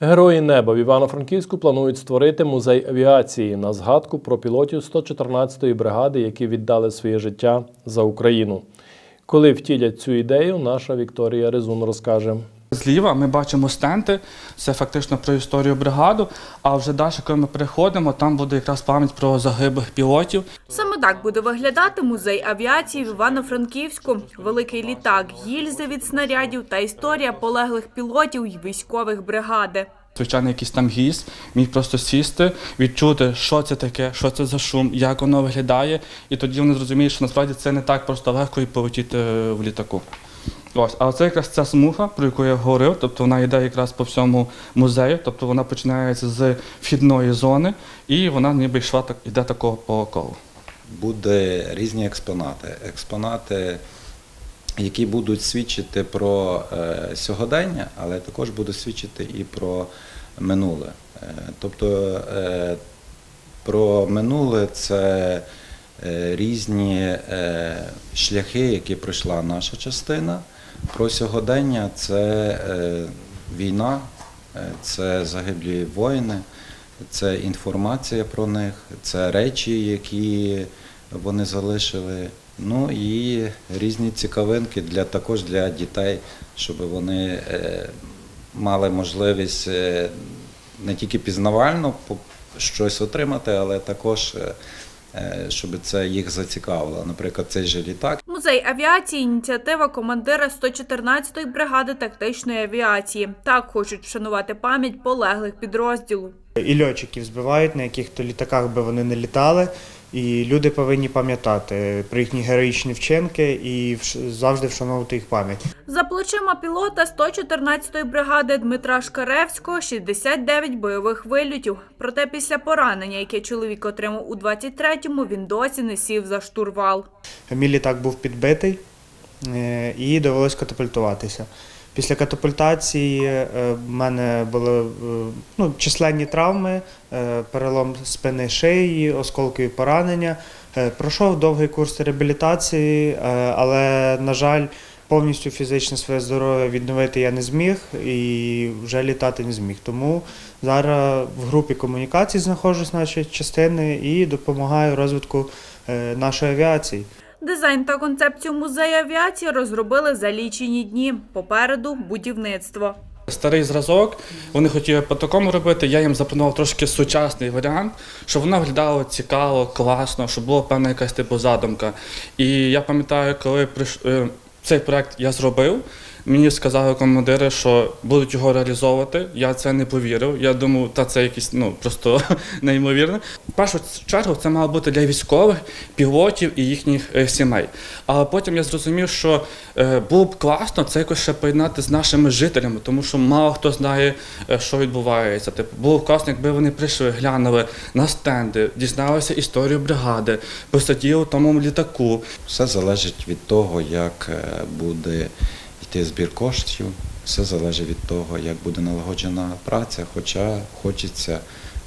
Герої неба в Івано-Франківську планують створити музей авіації на згадку про пілотів 114-ї бригади, які віддали своє життя за Україну. Коли втілять цю ідею, наша Вікторія Резун розкаже. Зліва ми бачимо стенти, це фактично про історію бригаду. А вже далі, коли ми переходимо, там буде якраз пам'ять про загиблих пілотів. Саме так буде виглядати музей авіації в Івано-Франківську. Великий літак, гільзи від снарядів та історія полеглих пілотів і військових бригади. Звичайно, якийсь там гість, міг просто сісти, відчути, що це таке, що це за шум, як воно виглядає, і тоді вони зрозуміють, що насправді це не так просто легко і полетіти е, в літаку. Ось, а це якраз ця смуга, про яку я говорив, тобто вона йде якраз по всьому музею, тобто вона починається з вхідної зони, і вона ніби йшла так, іде такого по колу. буде різні експонати. Експонати, які будуть свідчити про е, сьогодення, але також будуть свідчити і про минуле. Е, тобто е, про минуле це різні шляхи, які пройшла наша частина. Про сьогодення це е, війна, е, це загиблі воїни, це інформація про них, це речі, які вони залишили. Ну і різні цікавинки для також для дітей, щоб вони е, мали можливість не тільки пізнавально щось отримати, але також щоб це їх зацікавило. Наприклад, цей же літак. Музей авіації ініціатива командира 114-ї бригади тактичної авіації. Так хочуть вшанувати пам'ять полеглих підрозділу. І льотчиків збивають, на яких то літаках би вони не літали. І люди повинні пам'ятати про їхні героїчні вчинки і завжди вшановувати їх пам'ять. За плечима пілота 114-ї бригади Дмитра Шкаревського 69 бойових вильотів. Проте після поранення, яке чоловік отримав у 23-му, він досі не сів за штурвал. Мій літак був підбитий і довелось катапультуватися. Після катапультації е, в мене були е, ну, численні травми, е, перелом спини шиї, осколкові поранення. Е, Пройшов довгий курс реабілітації, е, але, на жаль, повністю фізичне своє здоров'я відновити я не зміг і вже літати не зміг. Тому зараз в групі комунікацій знаходжусь нашої частини і допомагаю розвитку е, нашої авіації. Дизайн та концепцію музею авіації розробили за лічені дні. Попереду будівництво. Старий зразок, вони хотіли по такому робити. Я їм запропонував трошки сучасний варіант, щоб воно виглядало цікаво, класно, щоб була певна якась типу задумка. І я пам'ятаю, коли приш... е, цей проект я зробив, мені сказали командири, що будуть його реалізовувати. Я це не повірив. Я думав, та це якісь ну просто неймовірно. В першу чергу це мало бути для військових, пілотів і їхніх е, сімей. Але потім я зрозумів, що е, було б класно це якось ще поєднати з нашими жителями, тому що мало хто знає, е, що відбувається. Типу, було б класно, якби вони прийшли, глянули на стенди, дізналися історію бригади, посиділи в тому літаку. Все залежить від того, як буде йти збір коштів, все залежить від того, як буде налагоджена праця, хоча хочеться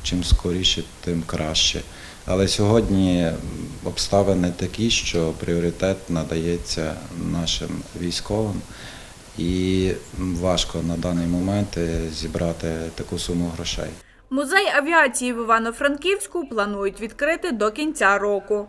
чим скоріше, тим краще. Але сьогодні обставини такі, що пріоритет надається нашим військовим, і важко на даний момент зібрати таку суму грошей. Музей авіації в Івано-Франківську планують відкрити до кінця року.